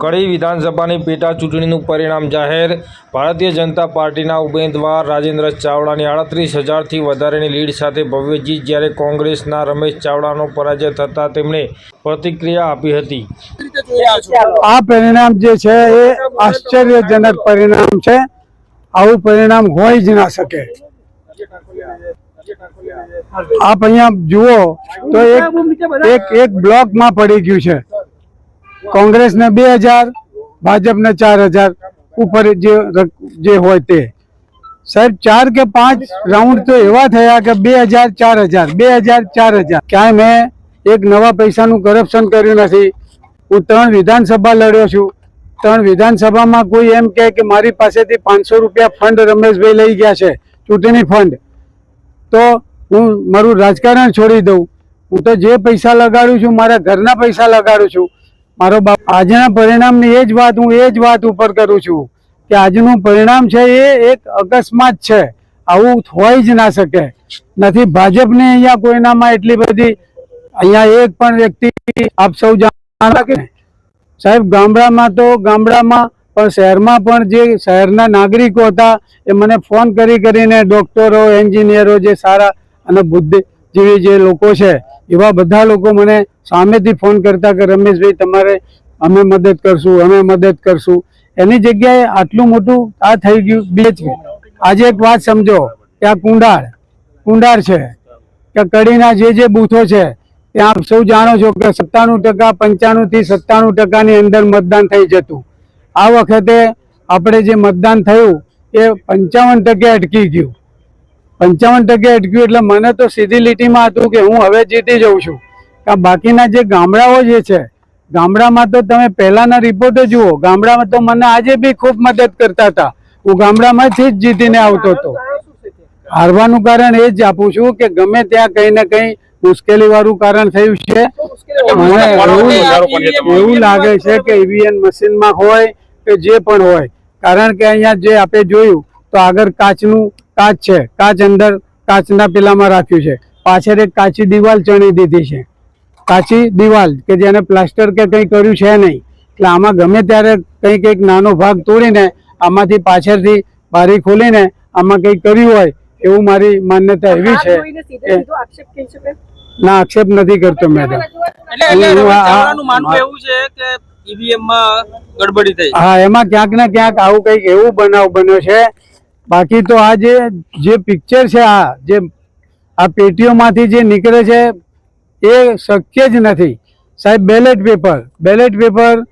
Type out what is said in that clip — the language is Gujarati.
કડી વિધાનસભાની પેટા ચૂંટણીનું પરિણામ જાહેર. ભારતીય જનતા પાર્ટીના ઉમેદવાર રાજેન્દ્ર ચાવડાની આડત્રીસ હજારથી વધારેની લીડ સાથે ભવ્ય જીત જ્યારે કોંગ્રેસના રમેશ ચાવડાનો પરાજય થતાં તેમણે પ્રતિક્રિયા આપી હતી. આ પરિણામ જે છે એ આશ્ચર્યજનક પરિણામ છે. આવું પરિણામ હોય જ ના શકે. આપ અહીંયા જુઓ તો એક એક બ્લોકમાં પડી ગયું છે. કોંગ્રેસને બે હજાર, ભાજપને ચાર હજાર ઉપર જે જે હોય તે. સાહેબ, ચાર કે પાંચ રાઉન્ડ તો એવા થયા કે બે હજાર, ચાર હજાર, બે હજાર, ચાર હજાર. ક્યાંય મેં એક નવા પૈસાનું કરપ્શન કર્યું નથી. હું ત્રણ વિધાનસભા લડ્યો છું. ત્રણ વિધાનસભામાં કોઈ એમ કહે કે મારી પાસેથી પાંચસો રૂપિયા ફંડ રમેશભાઈ લઈ ગયા છે, ચૂંટણી ફંડ તો હું મારું રાજકારણ છોડી દઉં. હું તો જે પૈસા લગાડું છું, મારા ઘરના પૈસા લગાડું છું. મારો બાપ આજના પરિણામની એ જ વાત હું એ જ વાત ઉપર કરું છું કે આજનું પરિણામ છે એ એક અકસ્માત છે. આવું હોય જ ના શકે. નથી, ભાજપને અહીંયા કોઈનામાં એટલી બધી, અહીંયા એક પણ વ્યક્તિ આપ સૌ જાણો કે સાહેબ, ગામડામાં તો ગામડામાં, પણ શહેરમાં પણ જે શહેરના નાગરિકો હતા, એ મને ફોન કરી કરીને ડોક્ટરો, એન્જિનિયરો જે સારા અને બુદ્ધિજીવી જે લોકો છે, એવા બધા લોકો મને સામેથી ફોન કરતા કે, રમેશભાઈ, તમારે અમે મદદ કરશું, અમે મદદ કરશું. એની જગ્યાએ આટલું મોટું આ થઈ ગયું બે આજે એક વાત સમજો, કે આ કુંડાળ કુંડાળ છે, કે કડીના જે જે બૂથો છે ત્યાં આપ સૌ જાણો છો કે સત્તાણું ટકા, પંચાણું થી સત્તાણું ટકાની અંદર મતદાન થઈ જતું. આ વખતે આપણે જે મતદાન થયું, એ પંચાવન ટકે અટકી ગયું. પંચાવન ટકા અટક્યું એટલે મને તો સીધી લીટીમાં હતું કે હું હવે જીતી જઉં છું. કારણ બાકીના જે ગામડાઓ જે છે ગામડામાં તો તમે પહેલાના રિપોર્ટો જુઓ ગામડામાં તો મને આજે બી ખૂબ મદદ કરતા હતા. હું ગામડામાંથી જ જીતીને આવતો હતો. હારવાનું કારણ એ જ આપું છું કે ગમે ત્યાં કંઈ ને કંઈ મુશ્કેલી વાળું કારણ થયું છે. મને એવું એવું લાગે છે કે ઈવીએમ મશીનમાં હોય કે જે પણ હોય. કારણ કે અહીંયા જે આપણે જોયું તો આગળ કાચનું કાચ છે. કાચ અંદર કાચના પેલામાં રાખ્યું છે. પાછળ એક કાચી દિવાલ ચણી દીધી છે. કાચી દિવાલ કે જેને પ્લાસ્ટર કે કંઈ કર્યું છે નહીં. એટલે આમાં ગમે ત્યારે કંઈક એક નાનો ભાગ તોડીને આમાંથી પાછળથી બારી ખોલીને આમાં કંઈક કર્યું હોય એવું મારી માન્યતા એવી છે. ના આક્ષેપ નથી કરતો મેડમ એટલે એટલે હું રમેશ આ- ચાવડાનું માનવું એવું છે કે ઈવીએમમાં ગડબડી થઈ. હા એમાં ક્યાંક ને ક્યાંક આવું કંઈક એવું બનાવ બન્યો છે બાકી તો આ જે જે પિક્ચર છે, આ જે, આ પેટીઓમાંથી જે નીકળે છે, એ શક્ય જ નથી. સાહેબ બેલેટ પેપર બેલેટ પેપર